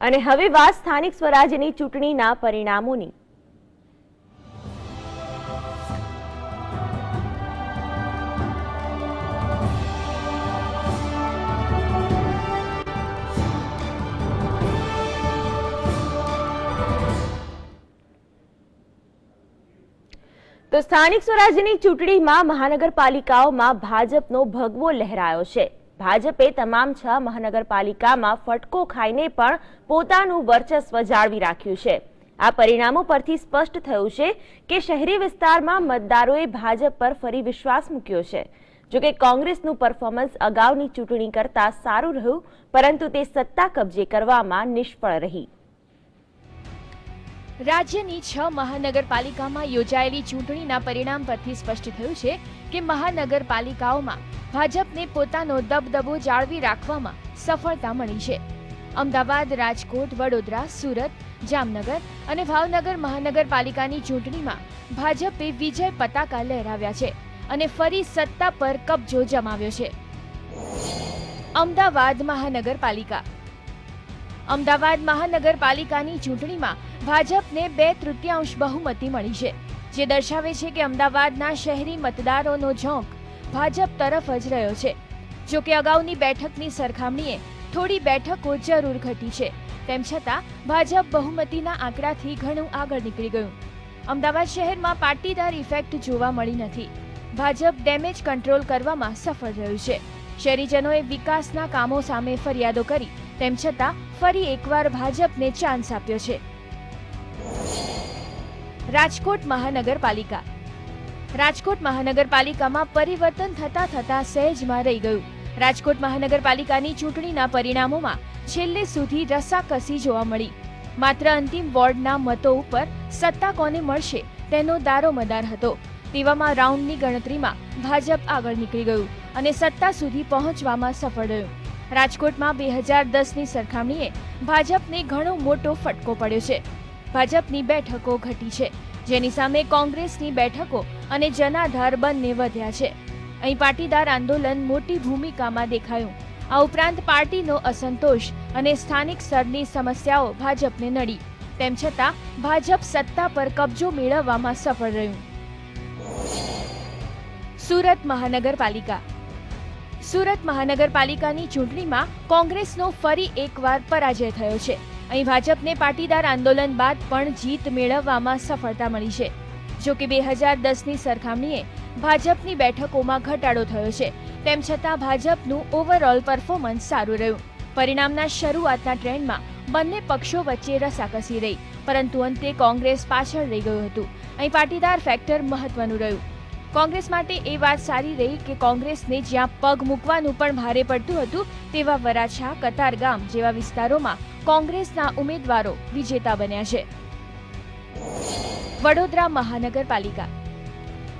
અને હવે વાત સ્થાનિક સ્વરાજ્યની ચૂંટણીના પરિણામોની. તો સ્થાનિક સ્વરાજ્યની ચૂંટણીમાં મહાનગરપાલિકાઓમાં ભાજપનો ભગવો લહેરાયો છે. ભાજપે તમામ છ મહાનગરપાલિકામાં ફટકો ખાઈને પણ પોતાનું વર્ચસ્વ જાળવી રાખ્યું છે. આ પરિણામો પરથી સ્પષ્ટ થયું છે કે શહેરી વિસ્તારમાં મતદારોએ ભાજપ પર ફરી વિશ્વાસ મૂક્યો છે. જોકે કોંગ્રેસનું પરફોર્મન્સ અગાઉની ચૂંટણી કરતાં સારું રહ્યું, પરંતુ તે સત્તા કબજે કરવામાં નિષ્ફળ રહી. રાજ્યની છ મહાનગરપાલિકામાં યોજાયેલી ચૂંટણીના પરિણામ પરથી સ્પષ્ટ થયું છે કે મહાનગરપાલિકાઓમાં ભાજપને પોતાનો દબદબો જાળવી રાખવામાં સફળતા મળી છે. અમદાવાદ, રાજકોટ, વડોદરા, સુરત, જામનગર અને ભાવનગર મહાનગરપાલિકાની ચૂંટણીમાં ભાજપે વિજય પતાકા લહેરાવ્યા છે અને ફરી સત્તા પર કબજો જમાવ્યો છે. અમદાવાદ મહાનગરપાલિકા અમદાવાદ મહાનગરપાલિકાની ચૂંટણીમાં ભાજપને બે તૃતીયાંશ બહુમતી મળી છે, જે દર્શાવે છે કે અમદાવાદના શહેરી મતદારોનો ઝોંક ભાજપ તરફ જ રહ્યો છે. જો કે અગાઉની બેઠકની સરખામણીએ થોડી બેઠકો જરૂર ઘટી છે, તેમ છતાં ભાજપ બહુમતીના આંકડાથી ઘણું આગળ નીકળી ગયું. અમદાવાદ શહેરમાં પાટીદાર ઇફેક્ટ જોવા મળી નથી. ભાજપ ડેમેજ કંટ્રોલ કરવામાં સફળ રહ્યું છે. શહેરીજનોએ વિકાસના કામો સામે ફરિયાદો કરી, તેમ છતાં ફરી એકવાર ભાજપને ચાન્સ આપ્યો છે. રાજકોટ મહાનગરપાલિકા. રાજકોટ મહાનગરપાલિકામાં પરિવર્તન થતા થતા સહેજમાં રહી ગયું. રાજકોટ મહાનગરપાલિકાની ચૂંટણીના પરિણામોમાં છેલ્લે સુધી રસાકસી જોવા મળી. માત્ર અંતિમ વોર્ડના મતો ઉપર સત્તા કોને મળશે તેનો દારોમદાર હતો. તેવામાં રાઉન્ડની ગણતરીમાં ભાજપ આગળ નીકળી ગયું. અને સત્તા સુધી પહોંચવામાં સફળ રહ્યું. રાજકોટમાં બે હજાર દસની સરખામણીએ ભાજપને ઘણો મોટો ફટકો પડ્યો છે. ભાજપની બેઠકો ઘટી છે. જેની સામે કોંગ્રેસની બેઠકો અને જનાધાર બંને વધ્યા છે. અહીં પાટીદાર આંદોલન મોટી ભૂમિકામાં દેખાયું. આ ઉપરાંત પાર્ટીનો અસંતોષ અને સ્થાનિક સ્તરની સમસ્યાઓ ભાજપને નડી. તેમ છતાં, ભાજપ સત્તા પર કબજો મેળવવામાં સફળ રહ્યું. સુરત મહાનગરપાલિકા સુરત મહાનગરપાલિકાની ચૂંટણીમાં કોંગ્રેસનો ફરી એકવાર પરાજય થયો છે. અહીં ભાજપને પાટીદાર આંદોલન બાદ પણ જીત મેળવવામાં સફળતા મળી છે. જો કે બે હજાર દસની સરખામણીએ ભાજપની બેઠકોમાં ઘટાડો થયો છે. તેમ છતાં ભાજપનું ઓવરઓલ પરફોર્મન્સ સારું રહ્યું. પરિણામના શરૂઆતના ટ્રેન્ડમાં બંને પક્ષો વચ્ચે રસાકસી રહી, પરંતુ અંતે કોંગ્રેસ પાછળ રહી ગયું હતું. અહીં પાટીદાર ફેક્ટર મહત્વનું રહ્યું. કોંગ્રેસ માટે એ વાત સારી રહી કે કોંગ્રેસને જ્યાં પગ મૂકવાનું પણ ભારે પડતું હતું, તેવા વરાછા, કતારગામ જેવા વિસ્તારોમાં કોંગ્રેસના ઉમેદવારો વિજેતા બન્યા છે. વડોદરા મહાનગરપાલિકા.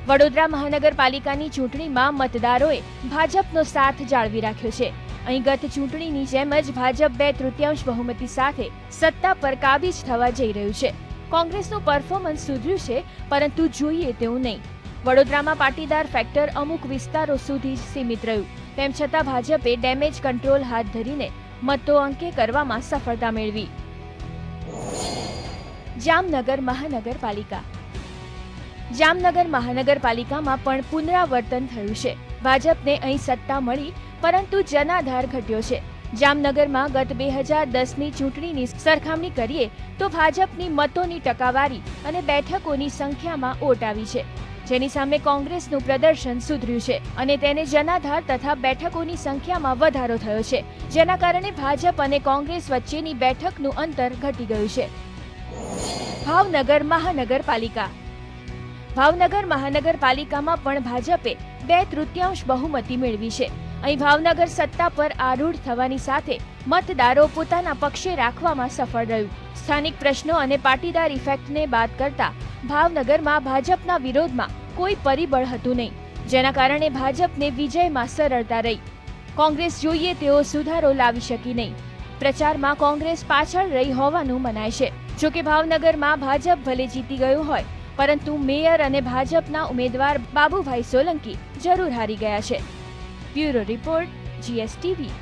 વડોદરા મહાનગરપાલિકાની ચૂંટણીમાં મતદારોએ ભાજપનો સાથ જાળવી રાખ્યો છે. અહીં ગત ચૂંટણીની જેમ જ ભાજપ બે તૃતીયાંશ બહુમતી સાથે સત્તા પર કાબીજ થવા જઈ રહ્યું છે. કોંગ્રેસનું પરફોર્મન્સ સુધર્યું છે, પરંતુ જોઈએ તેવું નહીં. વડોદરામાં પાટીદાર ફેક્ટર અમુક વિસ્તારો સુધી જ સીમિત રહ્યું. તેમ છતાં ભાજપે ડેમેજ કંટ્રોલ હાથ ધરીને મતો અંકે કરવામાં સફળતા મેળવી. જામનગર મહાનગરપાલિકા. જામનગર મહાનગરપાલિકામાં પણ પુનરાવર્તન થયું છે. ભાજપને અહીં સત્તા મળી, પરંતુ જનાધાર ઘટ્યો છે. જામનગરમાં ગત બે હજાર દસની ચૂંટણીની સરખામણી કરીએ તો ભાજપની મતોની ટકાવારી અને બેઠકોની સંખ્યામાં ઓટ આવી છે. જેની સામે કોંગ્રેસનું પ્રદર્શન સુધર્યું છે અને તેને જનાધાર તથા બેઠકોની સંખ્યામાં વધારો થયો છે. જેના કારણે ભાજપ અને કોંગ્રેસ વચ્ચેની બેઠકનું અંતર ઘટી ગયું છે. ભાવનગર મહાનગરપાલિકા. ભાવનગર મહાનગરપાલિકામાં પણ ભાજપે બે તૃતીયાંશ બહુમતી મેળવી છે. અહીં ભાવનગર સત્તા પર આરૂઢ થવાની સાથે મતદારો પોતાના પક્ષે રાખવામાં સફળ રહ્યું. સ્થાનિક પ્રશ્નો અને પાટીદાર ઇફેક્ટને બાદ કરતા ભાવનગરમાં ભાજપના વિરોધમાં કોઈ પરિબળ હતું નહીં, જેના કારણે ભાજપને વિજયમાં સરળતા રહી. કોંગ્રેસ જોઈએ તેઓ સુધારો લાવી શકી નહીં. પ્રચારમાં કોંગ્રેસ પાછળ રહી હોવાનું મનાય છે. જો કે ભાવનગરમાં ભાજપ ભલે જીતી ગયું હોય, પરંતુ મેયર અને ભાજપના ઉમેદવાર બાબુભાઈ સોલંકી જરૂર હારી ગયા છે. Bureau report, GSTV.